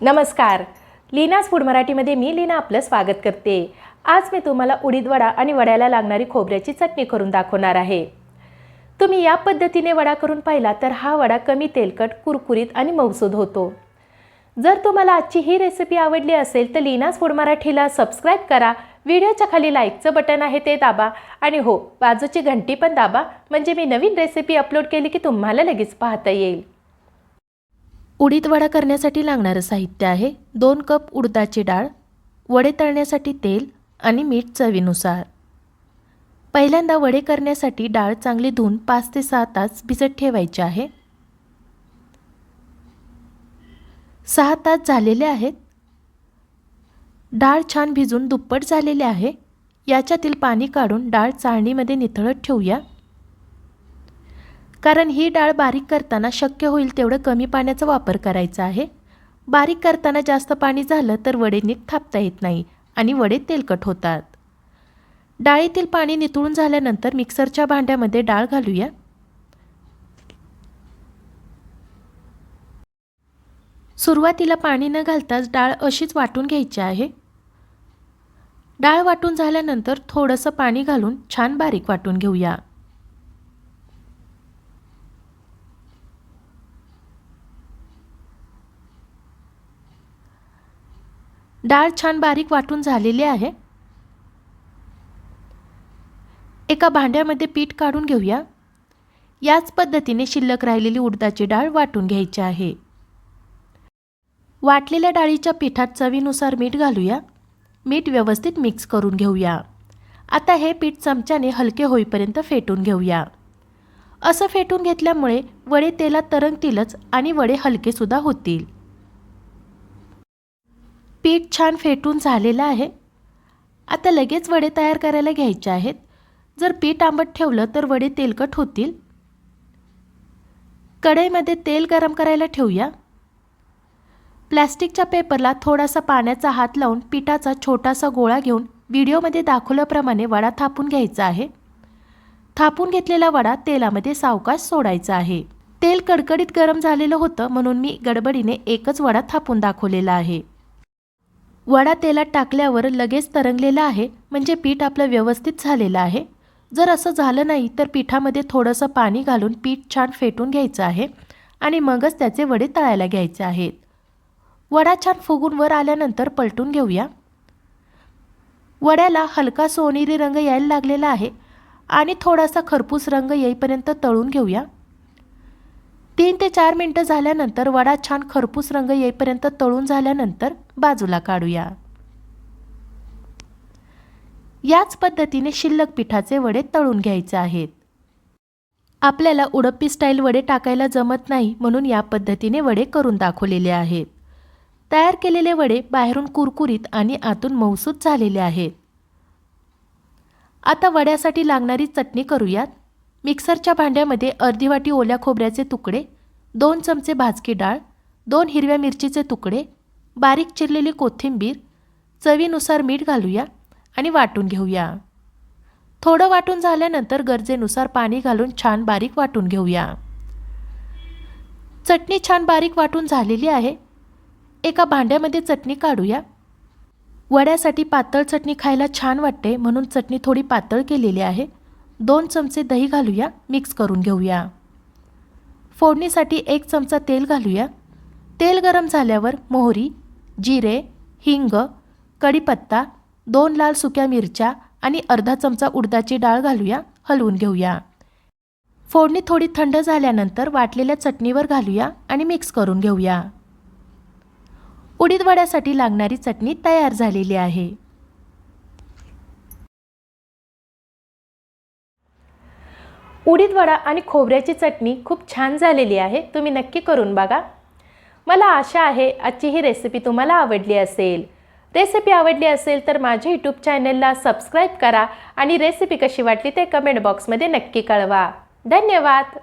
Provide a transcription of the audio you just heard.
नमस्कार. लीनाज फूड मराठीमध्ये मी लीना आपलं स्वागत करते. आज मी तुम्हाला उडीद वडा आणि वड्याला लागणारी खोबऱ्याची चटणी करून दाखवणार आहे. तुम्ही या पद्धतीने वडा करून पाहिला तर हा वडा कमी तेलकट कुरकुरीत आणि मौसूद होतो. जर तुम्हाला आजची ही रेसिपी आवडली असेल तर लीनाज फूड मराठीला सबस्क्राईब करा. व्हिडिओच्या खाली लाईकचं बटन आहे ते दाबा. आणि हो बाजूची घंटी पण दाबा. म्हणजे मी नवीन रेसिपी अपलोड केली की तुम्हाला लगेच पाहता येईल. उडीद वडा करण्यासाठी लागणारं साहित्य आहे. दोन कप उडदाची डाळ वडे तळण्यासाठी तेल आणि मीठ चवीनुसार. पहिल्यांदा वडे करण्यासाठी डाळ चांगली धुवून पाच ते सहा तास भिजत ठेवायची आहे. सहा तास झालेले आहेत. डाळ छान भिजून दुप्पट झालेले आहे. याच्यातील पाणी काढून डाळ चाळणीमध्ये निथळत ठेवूया. कारण ही डाळ बारीक करताना शक्य होईल तेवढं कमी पाण्याचा वापर करायचा आहे. बारीक करताना जास्त पाणी झालं तर वडे नीट थापता येत नाही आणि वडे तेलकट होतात. डाळीतील पाणी नितळून झाल्यानंतर मिक्सरच्या भांड्यामध्ये डाळ घालूया. सुरुवातीला पाणी न घालताच डाळ अशीच वाटून घ्यायची आहे. डाळ वाटून झाल्यानंतर थोडंसं पाणी घालून छान बारीक वाटून घेऊया. डाळ छान बारीक वाटून झालेली आहे. एका भांड्यामध्ये पीठ काढून घेऊया. याच पद्धतीने शिल्लक राहिलेली उडदाची डाळ वाटून घ्यायची आहे. वाटलेल्या डाळीच्या पिठात चवीनुसार मीठ घालूया. मीठ व्यवस्थित मिक्स करून घेऊया. आता हे पीठ चमच्याने हलके होईपर्यंत फेटून घेऊया. असं फेटून घेतल्यामुळे वडे तेलात तरंगतीलच आणि वडे हलकेसुद्धा होतील. पीठ छान फेटून झालेलं आहे. आता लगेच वडे तयार करायला घ्यायचे आहेत. जर पीठ आंबट ठेवलं तर वडे तेलकट होतील. कढईमध्ये तेल गरम करायला ठेवूया. प्लॅस्टिकच्या पेपरला थोडासा पाण्याचा हात लावून पिठाचा छोटासा गोळा घेऊन व्हिडिओमध्ये दाखवल्याप्रमाणे वडा थापून घ्यायचा आहे. थापून घेतलेला वडा तेलामध्ये सावकाश सोडायचा आहे. तेल कडकडीत गरम झालेलं होतं म्हणून मी गडबडीने एकच वडा थापून दाखवलेला आहे. वडा तेलात टाकल्यावर लगेच तरंगलेला आहे म्हणजे पीठ आपलं व्यवस्थित झालेलं आहे. जर असं झालं नाही तर पिठामध्ये थोडंसं पाणी घालून पीठ छान फेटून घ्यायचं आहे आणि मगच त्याचे वडे तळायला घ्यायचे आहेत. वडा छान फुगून वर आल्यानंतर पलटून घेऊया. वड्याला हलका सोनेरी रंग यायला लागलेला आहे आणि थोडासा खरपूस रंग येईपर्यंत तळून घेऊया. तीन ते चार मिनटं झाल्यानंतर वडा छान खरपूस रंग येईपर्यंत तळून झाल्यानंतर बाजूला काढूया. याच पद्धतीने शिल्लक पिठाचे वडे तळून घ्यायचे आहेत. आपल्याला उडप्पी स्टाईल वडे टाकायला जमत नाही म्हणून या पद्धतीने वडे करून दाखवलेले आहेत. तयार केलेले वडे बाहेरून कुरकुरीत आणि आतून मौसूद झालेले आहेत. आता वड्यासाठी लागणारी चटणी करूयात. मिक्सरच्या भांड्यामध्ये अर्धी वाटी ओल्या खोबऱ्याचे तुकडे दोन चमचे भाजकी डाळ दोन हिरव्या मिरचीचे तुकडे बारीक चिरलेली कोथिंबीर चवीनुसार मीठ घालूया आणि वाटून घेऊया. थोडं वाटून झाल्यानंतर गरजेनुसार पाणी घालून छान बारीक वाटून घेऊया. चटणी छान बारीक वाटून झालेली आहे. एका भांड्यामध्ये चटणी काढूया. वड्यासाठी पातळ चटणी खायला छान वाटते म्हणून चटणी थोडी पातळ केलेली आहे. दोन चमचे दही घालूया मिक्स करून घेऊया. फोडणीसाठी एक चमचा तेल घालूया. तेल गरम झाल्यावर मोहरी जिरे हिंग कढीपत्ता दोन लाल सुक्या मिरच्या आणि अर्धा चमचा उडदाची डाळ घालूया हलवून घेऊया. फोडणी थोडी थंड झाल्यानंतर वाटलेल्या चटणीवर घालूया आणि मिक्स करून घेऊया. उडीद वड्यासाठी लागणारी चटणी तयार झालेली आहे. उडीद वडा आणि खोबऱ्याची चटणी खूप छान झालेली आहे. तुम्ही नक्की करून बघा. मला आशा आहे आजची ही रेसिपी तुम्हाला आवडली असेल. रेसिपी आवडली असेल तर माझ्या यूट्यूब चॅनलला सबस्क्राईब करा आणि रेसिपी कशी वाटली ते कमेंट बॉक्समध्ये नक्की कळवा. धन्यवाद.